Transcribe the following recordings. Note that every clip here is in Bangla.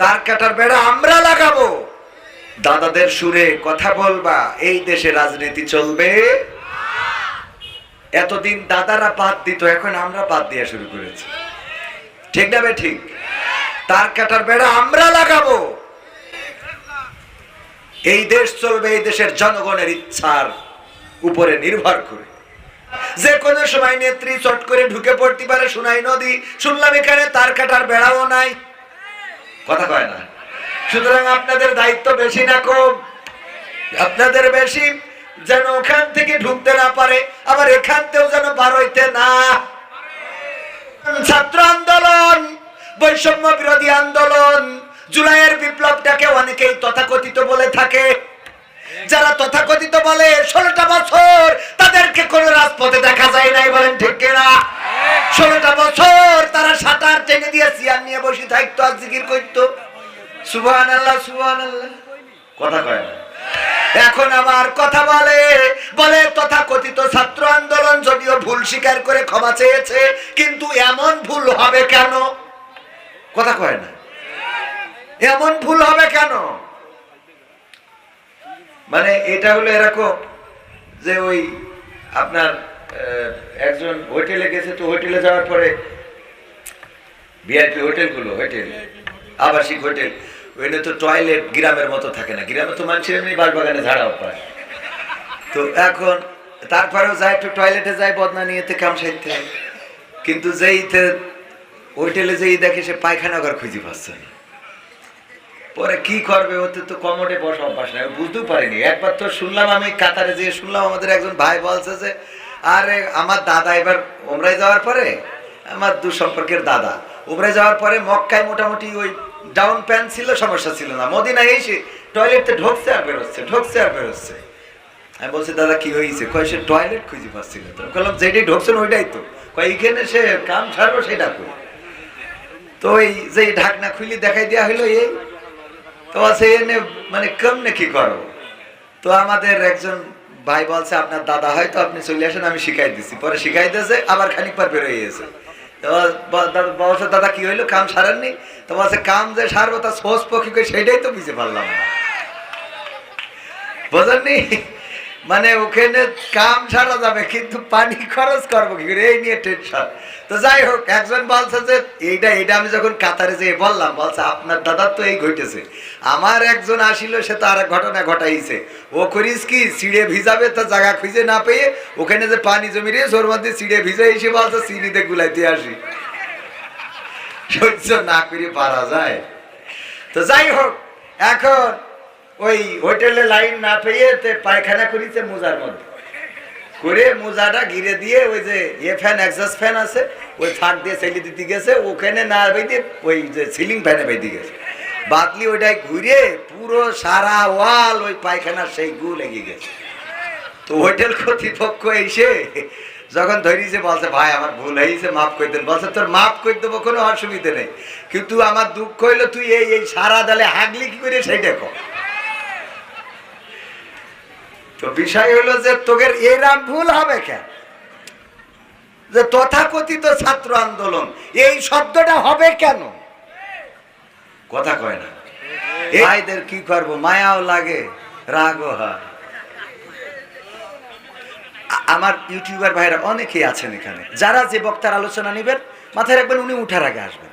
তার কাটার বেড়া আমরা লাগাবো। দাদাদের সুরে কথা বলবা, এই দেশে রাজনীতি চলবে। এতদিন দাদারা বাদ দিত, এখন আমরা বাদ দেওয়া শুরু করেছি। ঠিক না ঠিক? তার কাটার বেড়া আমরা লাগাবো। এই দেশ চলবে এই দেশের জনগণের ইচ্ছার উপরে নির্ভর করে। যে কোনো সময় নেত্রী চট করে ঢুকে পড়তে পারে, সোনাই নদী। শুনলাম এখানে তার কাটার বেড়াও নাই। কথা কয় না। সুতরাং আপনাদের দায়িত্ব বেশি না কম। আপনাদের বেশি যেন ওখান থেকে ঢুকতে না পারে, আবার এখান থেকেও যেন বার হইতে না। ছাত্র আন্দোলন, বৈষম্য বিরোধী আন্দোলন, জুলাইয়ের বিপ্লবটাকে অনেকেই তথাকথিত বলে থাকে। যারা তথাকথিত বলে, ষোলোটা বছর তাদেরকে কোনো রাজপথে দেখা যায় নাই বলেন ঠিক কিনা? ষোলোটা বছর তারা সাঁতার টেনে দিয়ে চেয়ার নিয়ে বসে থাকতো আর জিকির করতো। সুবহান আল্লাহ সুবহান আল্লাহ কথা কয় না। এখন আবার কথা বলে বলে তথাকথিত ছাত্র আন্দোলন যদিও ভুল স্বীকার করে ক্ষমা চেয়েছে, কিন্তু এমন ভুল হবে কেন? কথা কয় না। এমন ভুল হবে কেন? মানে এটা হলো এরকম যে ওই আপনার একজন হোটেলে গেছে, তো হোটেলে যাওয়ার পরে ভিআইপি হোটেলগুলো, হোটেল, আবাসিক হোটেল ওইখানে তো টয়লেট গ্রামের মতো থাকে না। গ্রামে তো মানুষের এমনি বাগানে ঝাড়াও পায়। তো এখন তারপরেও যায়, একটু টয়লেটে যায়, বদনা নিয়ে কাম সাইতে কিন্তু যেই হোটেলে যেই দেখে সে পায়খানা ঘর খুঁজে পাচ্ছে না। পরে কি করবে? ওতে তো কমোডে বসা অভ্যাস নাই বুঝতেও পারিনি। একবার তো শুনলাম আমি কাতারে যেয়ে শুনলাম আমাদের একজন ভাই বলছে যে আরে, আমার দাদা এবার ওমরাই যাওয়ার পরে, আমার দু সম্পর্কের দাদা। ওমরাই যাওয়ার পরে মক্কায় মোটামুটি ওই ডাউন প্যান্ট ছিল, সমস্যা ছিল না। মদিনায় এসে টয়লেটে ঢোকছে আর বেরোচ্ছে, ঢোকছে আর বেরোচ্ছে। আমি বলছি, দাদা, কি হয়েছে? কয়, সে টয়লেট খুঁজে পাচ্ছিল তো। বললাম যেটাই ঢোকছেন ওইটাই তো। কয়, এইখানে সে কাম ছাড়বো সেটা কই? তো ওই যে ঢাকনা খুলি দেখাই দেওয়া হলো এই। তো সে এনে মানে কেমনে কি করো? তো আমাদের একজন ভাই বলছে, আপনার দাদা হয়তো আপনি চলে আসেন, আমি শিখাই দিচ্ছি পরে শিখাই দিয়েছে, আবার খানিক পর বেরোয় গেছে। বলছে, দাদা, কি হইল? কাম সারেননি? তো বলছে, কাম যে সারবো তা সোজ পক্ষে সেটাই তো বুঝতে পারলাম না। বোঝেননি? মানে ওখানে কাম ছাড়া যাবে, কিন্তু পানি খরচ করব কি করে? এই নিয়ে টেনশন তো যাই হোক, একজন বলছে যে, এইটা এইটা আমি যখন কাতারে যেয়ে বললাম, বলছে, আপনার দাদার তো এই ঘটেছে। আমার একজন আসিল, সে তো আর ঘটনা ঘটাইছে। ও করিস কি, সিঁড়ে ভিজাবে তো জায়গা খুঁজে না পেয়ে ওখানে যে পানি জমি রয়েছে ওর মধ্যে সিঁড়ে ভিজে এসে বলছে, সিঁড়িতে গুলাইতে আসি। সহ্য না করে পারা যায়। তো যাই হোক, এখন ওই হোটেলে লাইন না পেয়ে পায়খানা করিতে মোজার মধ্যে। করে মোজাটা ঘিরে দিয়ে ওই যে এ ফ্যান, এক্সাস্ট ফ্যান আছে, ওই ফাঁক দিয়ে ছেলে দিতে গেছে, ওখানে না বেঁধে ওই যে সিলিং ফ্যানে বেঁধে গেছে। বাদলি ওইটাই ঘুরে পুরো সারা ওয়াল ওই পায়খানার সেই গু লেগে গেছে। তো হোটেল কর্তৃপক্ষ এসে যখন ধরিয়েছে বলছে, ভাই, আমার ভুল হয়েছে, মাফ করে দেন। বলছে, তোর মাফ করে দেবো, কোনো অসুবিধে নেই। কিন্তু আমার দুঃখ হইল, তুই এই এই সারা দালে হাগলি কি করে সেইটা কর। তো বিষয় হলো যে তোদের এরাম ভুল হবে কেন? যে তথাকথিত ছাত্র আন্দোলন এই শব্দটা হবে কেন? কথা কয় না। ভাইদের কি করব? মায়াও লাগে রাগও হয়। আমার ইউটিউবার ভাইরা অনেকেই আছেন এখানে। যারা যে বক্তার আলোচনা নেবেন মাথায় রাখবেন উনি উঠার আগে আসবেন।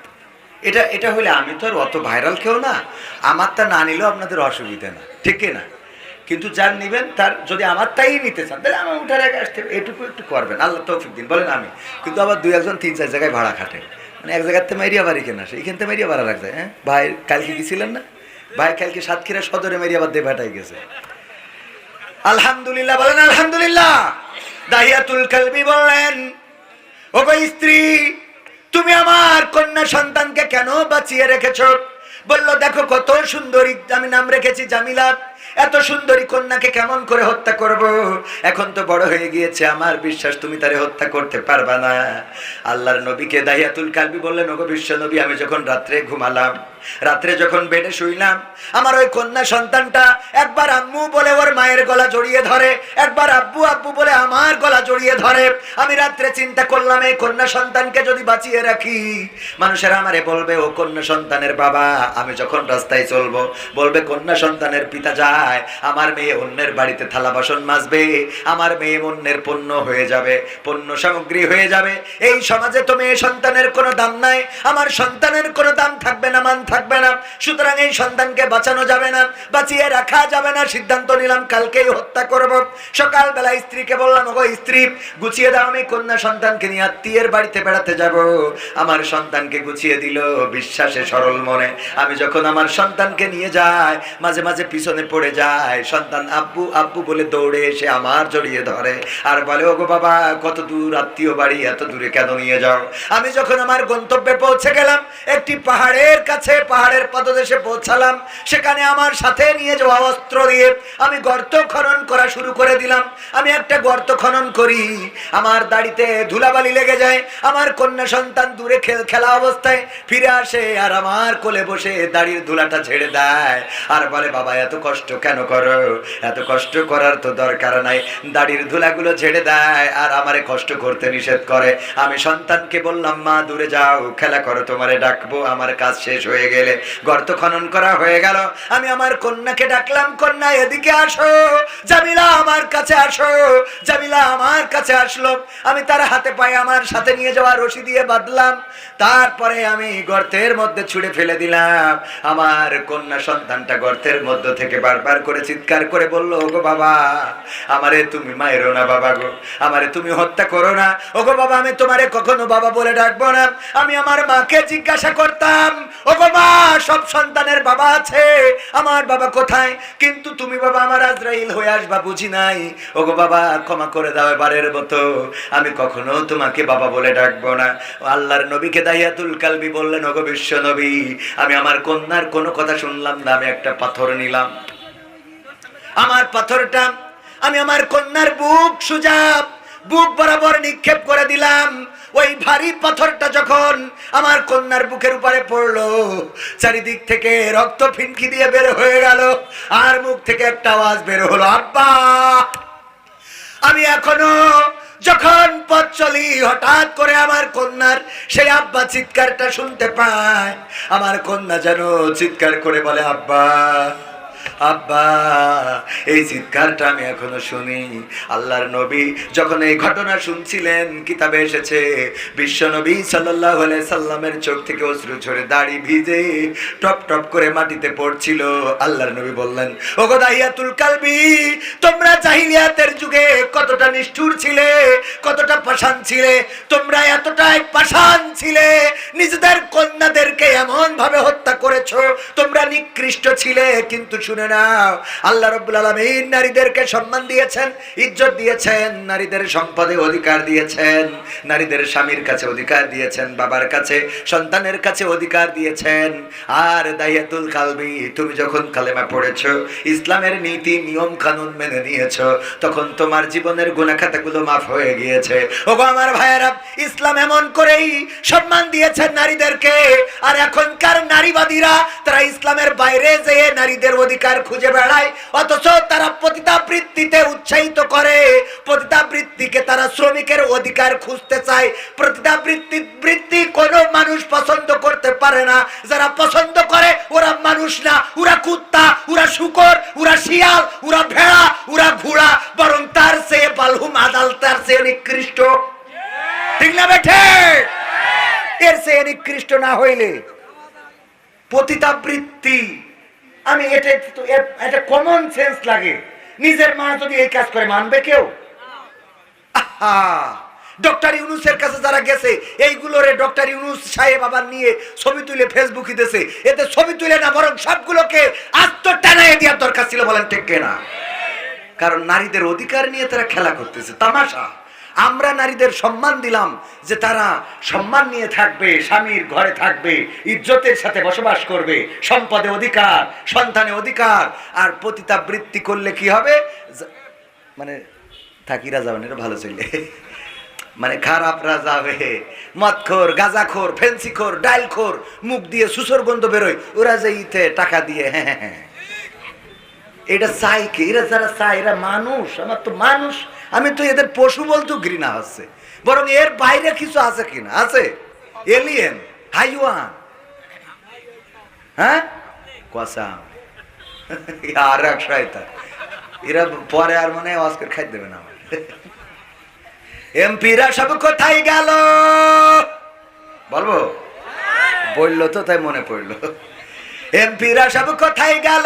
এটা এটা হলে আমি তো আর অত ভাইরাল কেউ না। আমারটা না নিলেও আপনাদের অসুবিধা না। ঠিক না? কিন্তু যার নিবেন, তার যদি আমার তাই নিতে চান, তাহলে আমার উঠার আগে আসতে এটুকু একটু করবেন আল্লাহ তৌফিক দিন, বলেন আমি। কিন্তু আবার দুই একজন, তিন চার জায়গায় ভাড়া খাটে। মানে এক জায়গাতে মেরিয়া বাড়ি কেনা আসে থেকে মেরিয়া ভাড়া রাখ যায় হ্যাঁ? ভাই, কালকে গেছিলেন না? ভাই, কালকে সাতক্ষীরা সদরে মেরিয়া বাদ দিয়ে ভাটাই গেছে। আলহামদুলিল্লাহ, বলেন আলহামদুলিল্লাহ। দাহিয়াতুল কালবি বললেন ও গো স্ত্রী, তুমি আমার কন্যা সন্তানকে কেন বাঁচিয়ে রেখেছো? বলল, দেখো কত সুন্দরী, আমি নাম রেখেছি জামিলা এত সুন্দরী কন্যাকে কেমন করে হত্যা করব? এখন তো বড় হয়ে গিয়েছে আমার বিশ্বাস, তুমি তারে হত্যা করতে পারবা না। আল্লাহর নবীকে দাহিয়াতুল কালবি বললেন, ওগো বিশ্ব নবী, আমি যখন রাত্রে ঘুমালাম, রাত্রে যখন বেডে শুইলাম, আমার ওই কন্যা সন্তানটা একবার আম্মু বলে ওর মায়ের গলা জড়িয়ে ধরে, একবার আব্বু আব্বু বলে আমার গলা জড়িয়ে ধরে। আমি রাত্রে চিন্তা করলাম, এই কন্যা সন্তানকে যদি বাঁচিয়ে রাখি, মানুষেরা আমারে বলবে, ও কন্যা সন্তানের বাবা, আমি যখন রাস্তায় চলবো, বলবে কন্যা সন্তানের পিতা যায়, আমার মেয়ে অন্যের বাড়িতে থালা বাসন মাজবে, আমার মেয়ে অন্যের পণ্য হয়ে যাবে, পণ্য সামগ্রী হয়ে যাবে। এই সমাজে তো মেয়ে সন্তানের কোনো দাম নাই, আমার সন্তানের কোনো দাম থাকবে না, মান থাকবে না। সুতরাং এই সন্তানকে বাঁচানো যাবে না, বাঁচিয়ে রাখা যাবে না। সিদ্ধান্ত নিলাম, কালকেই হত্যা করব। সকালবেলা স্ত্রীকে বললাম, ওগো স্ত্রী, গুছিয়ে দাও, আমি কন্যা সন্তানকে নিয়ে আত্মীয়ের বাড়িতে বেড়াতে যাব। আমার সন্তানকে গুছিয়ে দিল, বিশ্বাসে সরল মনে। আমি যখন আমার সন্তানকে নিয়ে যাই, মাঝে মাঝে পিছনে পড়ে যায়। সন্তান আব্বু আব্বু বলে দৌড়ে এসে আমার জড়িয়ে ধরে। আর বলে, ওগো বাবা, কত দূর আত্মীয় বাড়ি, এত দূরে কেন নিয়ে যাও? আমি যখন আমার গন্তব্যে পৌঁছে গেলাম, একটি পাহাড়ের কাছে, পাহাড়ের পদদেশে পৌঁছালাম। সেখানে আমার সাথে নিয়ে যাওয়া অস্ত্র দিয়ে আমি গর্ত খনন করা শুরু করে দিলাম। আমি একটা গর্ত খনন করি। আমার দাড়িতে ধুলাবালি লেগে যায়। আমার কন্যা সন্তান দূরে খেল, খেলা অবস্থায় ফিরে আসে আর আমার কোলে বসে দাড়ির ধুলাটা ছেড়ে দেয়। আর বলে, বাবা, এত কষ্ট কেন করো? এত কষ্ট করার তো দরকার নাই। দাড়ির ধুলাগুলো ঝেড়ে দেয় আর আমারে কষ্ট করতে নিষেধ করে। আমি সন্তানকে বললাম, মা, দূরে যাও। খেলা করো, তোমারে ডাকবো। আমার কাজ শেষ হয়ে গেলে গর্ত খনন করা হয়ে গেল। আমি আমার কন্যাকে ডাকলাম, কন্যা, এদিকে আসো। জামিলা আমার কাছে আসো। জামিলা আমার কাছে আসলো। আমি তার হাতে পায়ে আমার সাথে নিয়ে যাওয়া রশি দিয়ে বাঁধলাম। তারপরে আমি গর্তের মধ্যে ছুড়ে ফেলে দিলাম। আমার কন্যা সন্তানটা গর্তের মধ্য থেকে বারবার করে চিৎকার করে বলল, ওগো বাবা, আমারে তুমি মায়েরো না বাবা গো, আমারে তুমি হত্যা করো না। ওগো বাবা, আমি তোমারে কখনো বাবা বলে ডাকবো না। আমি আমার মাকে জিজ্ঞাসা করতাম, ওগো মা, সব সন্তানের বাবা আছে, আমার বাবা কোথায়? কিন্তু তুমি বাবা আমার আজরাইল হয়ে আসবা বুঝি নাই। ওগো বাবা, ক্ষমা করে দাও এবারের মতো। আমি কখনো তোমাকে বাবা বলে ডাকবো না। আল্লাহর নবীকে দাইয়াতুল কালবি বললেন, ওগো বিশ্ব নবী, আমি আমার কন্যার কোনো কথা শুনলাম না, আমি একটা পাথর নিলাম। আমার পাথরটা, আমি আমার কন্যার বুক সুজাব, বুক বরাবর নিক্ষেপ করে দিলাম। ওই ভারী পাথরটা যখন আমার কন্যার বুকের উপরে পড়ল, চারিদিক থেকে রক্ত ফিনকি দিয়ে বের হয়ে গেল, আর মুখ থেকে একটা আওয়াজ বের হলো, আব্বা, আমি এখনও যখন পথ চলি, হঠাৎ করে আমার কন্যার সেই আব্বা চিৎকারটা শুনতে পায় আমার কন্যা যেন চিৎকার করে বলে, আব্বা আব্বা, এই চিৎকারটা আমি এখনও শুনি। আল্লাহর নবী যখন এই ঘটনা শুনছিলেন, কিতাবে এসেছে, বিশ্ব নবী সাল্লাহ সাল্লামের চোখ থেকে অশ্রু ঝরে দাড়ি ভিজে টপ টপ করে মাটিতে পড়ছিল। আল্লাহর নবী বললেন কালবি, তোমরা জাহিলিয়াতের যুগে কতটা নিষ্ঠুর ছিলে, কতটা ছিলে, তোমরা এতটাই পাষাণ ছিলে, নিজেদের কন্যাদেরকে এমন ভাবে হত্যা করেছ, তোমরা নিকৃষ্ট ছিলে, কিন্তু শুনে নাও। আল্লাহ রব্বুল আলমিন নারীদেরকে সম্মান দিয়েছেন, ইজ্জত দিয়েছেন, নারীদের সম্পদে অধিকার দিয়েছেন, নারীদের স্বামীর কাছে অধিকার দিয়েছেন, বাবার কাছে সন্তানের কাছে অধিকার দিয়েছেন। আর দাহিয়াতুল কালবি, তুমি যখন কালেমা পড়েছ, ইসলামের নীতি, নিয়ম, কানুন মেনে নিয়েছ, তখন তোমার জীবনের গুণাখাতাগুলো মাফ হয়ে গিয়েছে। ওগো আমার ভাইয়েরা, ইসলাম এমন করেই সম্মান দিয়েছেন নারীদেরকে। আর এখনকার নারীবাদীরা, তারা ইসলামের বাইরে যেয়ে নারীদের অধিকার খুঁজে বেড়ায়, অথচ তারা পতিতাবৃত্তিতে উৎসাহিত করে। পতিতাবৃত্তিকে তারা শ্রমিকের অধিকার খুঁজতে চায়। পতিতাবৃত্তি, বৃত্তি কোনো মানুষ পছন্দ করতে পারে না। যারা পছন্দ করে, ওরা মানুষ না। ওরা কুত্তা, ওরা শুকর, ওরা শিয়াল, ওরা ভেড়া, ওরা ঘোড়া, বরং তার চেয়ে বালহুম আদাল, তার চেয়ে নিকৃষ্ট। ঠিক না বেঠে? এর চেয়ে নিকৃষ্ট না হইলে পতিতাবৃত্তি আমি এটা এটা কমন সেন্স লাগে। নিজের মা যদি এই কাজ করে, মানবে কেউ? ডক্টর ইউনুসের কাছে যারা গেছে এইগুলোরে ডক্টর ইউনুস সাহেব আবার নিয়ে ছবি তুলে ফেসবুকে দিয়েছে। এতে ছবি তুলে না, বরং সবগুলোকে আত্ম টানায় দেওয়ার দরকার ছিল বলেন ঠিক না কারণ নারীদের অধিকার নিয়ে তারা খেলা করতেছে, তামাশা। আমরা নারীদের সম্মান দিলাম যে তারা সম্মান নিয়ে থাকবে, স্বামীর ঘরে থাকবে, ইজ্জতের সাথে বসবাস করবে, সম্পদে অধিকার, সন্তানে অধিকার, আর পতিতাবৃত্তি করলে কি হবে? মানে থাকিরা যাবেন এটা ভালো চলে মানে খারাপরা যাবে মদখোর, গাঁজাখোর, ফেন্সিখোর ডাইলখোর মুখ দিয়ে সুসর গন্ধ বেরোয়, ওরা যে ইতে টাকা দিয়ে হ্যাঁ হ্যাঁ হ্যাঁ। এটা চাই কি? এরা যারা চায়, এরা মানুষ, আমার তো মানুষ। আমি তো এদের পশু বলতেও ঘৃণা হচ্ছে বরং এর বাইরে কিছু আছে কিনা? আছে? এলিয়েন, হাইওয়ান। হ্যাঁ? কসাম আর এক শয়তান। এরা পরে আর মনে হয় অস্কার খাই দেবে না আমার এমপিরা সব কোথায় গেল? বলব? বলল তো, তাই মনে পড়ল। এমপিরা সব কোথায় গেল?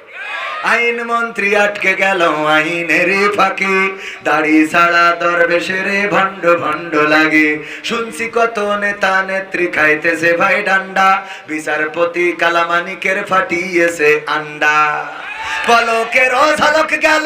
আইন মন্ত্রী আটকে গেল আইনের ফাঁকে। দাড়ি ছাড়া দরবেশের ভণ্ড ভণ্ড লাগে। শুনছি কত নেতা নেত্রী খাইতেছে ভাই ডান্ডা। বিচারপতি কালামানিকের ফাটিয়েছে আন্ডা। পলকের ঝলক গেল।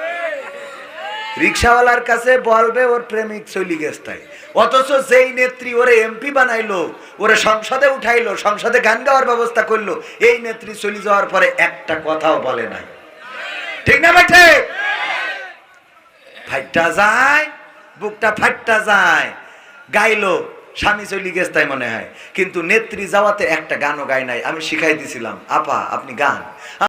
রিক্সাওয়ালার কাছে বলবে, ওর প্রেমিক চলি গেছে তাই। অথচ যেই নেত্রী ওরে এমপি বানাইলো, ওরে সংসদে উঠাইলো, সংসদে গান গাওয়ার ব্যবস্থা করল, এই নেত্রী চলে যাওয়ার পরে একটা কথাও বলে নাই। ঠিক না বেঠে ফাইটটা যায়, বুকটা ফাইটটা যায়, গাইলো, স্বামী চলি গেছে তাই মনে হয়। কিন্তু নেত্রী যাওয়াতে একটা গানও গাই নাই, আমি শিখাই দিছিলাম, আপা, আপনি গান।